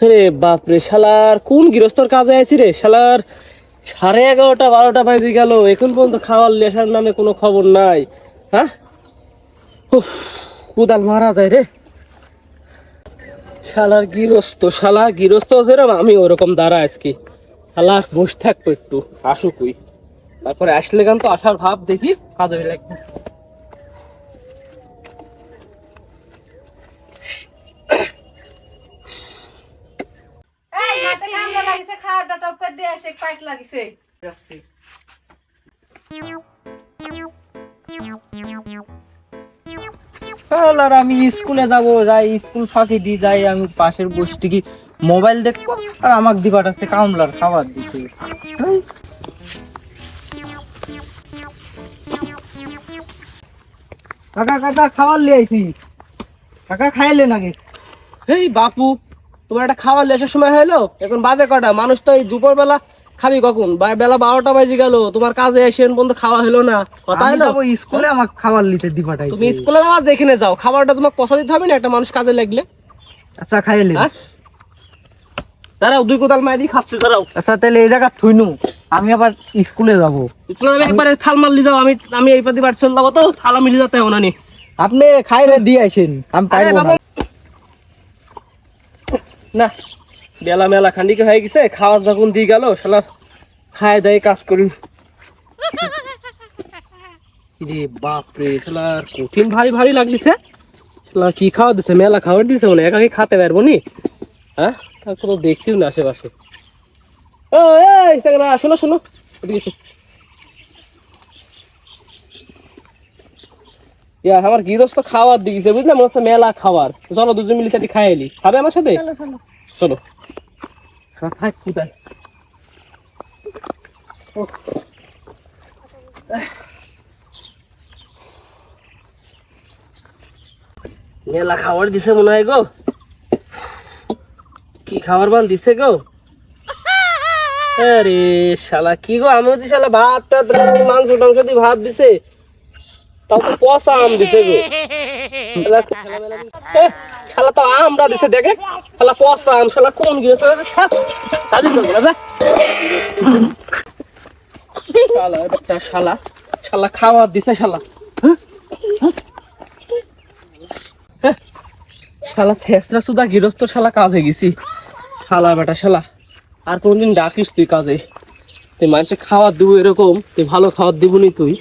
রে বাপরে, শালার, কোন গৃহস্থর কাজে আছি রে? শালার, সাড়ে এগারোটা, বারোটা বাজে গেল। এখন পর্যন্ত খাওয়ার লেসার নামে কোনো খবর নাই। হ্যাঁ? কোদাল মারা যায় রে। শালার গৃহস্থ, শালা গৃহস্থ যেরকম, আমি ওরকম দাঁড়া আজকে। শালা, বসে থাকব একটু আসুকুই তারপরে আসলে গান তো আসার ভাব দেখি, কাজে লাগবে। আর আমি স্কুলে যাব যাই স্কুল ফাঁকি দিয়ে যাই আমি পাশের বসতে মোবাইল দেখব? আর আমাকে দি পাঠাচ্ছে কামলার খাবার এই, কাকা কাকা খাবার লিয়ে আইছি। কাকা খাইলে নাকি এই বাপু। তোমার একটা খাবার লেসার সময় হলো এখন বাজে কটা মানুষ তো এই দুপুর বেলা খাবি কখন? বেলা বারোটা বাজে গেল তোমার কাজে এসে পর্যন্ত খাওয়া হলো না। কথা হলো স্কুলে আমাকে খাবার নিতে দি তুমি স্কুলে যাওয়া যেখানে যাও। খাবারটা তোমাকে পচা দিতে হবে না একটা মানুষ কাজে লাগলে? আচ্ছা খাইলে হ্যাঁ? দাঁড়াও দুই কোদাল দিয়ে খাচ্ছে দাঁড়াও। আচ্ছা তাহলে এই জায়গা থুইনু। আমি আবার স্কুলে যাব। স্কুলে যাবে একবারে থাল মারলি যাও। আমি আমি এই পাতি বাড়ি চলে যাব তো থালা মিলি যেতে হবে না আপনি খাইলে দিয়ে আইছেন আমি আরে না। না, বেলা মেলা খান্ডিকে হয়ে গেছে, খাওয়া যখন দিয়ে গেল, শালা খায় দেয় কাজ করি রে বাপ রে শালা কঠিন ভারী ভারী লাগলিছে। শালা কি খাওয়া দিছে, মেলা খাবার দিছে মনে একাকি খেতে পারব নি? হ্যাঁ? তারপর দেখছিও না আশেপাশে। ও, এই শোনো শোনো এদিকে এসো। ইয়া আমার গৃহস্থ খাবার দিয়েছে বুঝলে? মনে হচ্ছে মেলা খাবার চলো দুজন মিলে সাথে খাই এলি খাবে আমার সাথে? চলো কোথায়? মেলা খাবার দিছে মনে হয় গো। কি খাবার বান দিছে গো? আরে শালা কি গো? আমি হচ্ছে শালা ভাত টাত মাংস টাংস দিয়ে ভাত দিছে। শালা কাজে হ্যাঁ? হ্যাঁ? হ্যাঁ? সুদা গৃহস্থ, শালা কাজে গেছি। শালা বেটা শালা, আর কোনদিন ডাকিস তুই কাজে। তুই মানুষের খাবার দিব এরকম, তুই ভালো খাবার দিবনি তুই।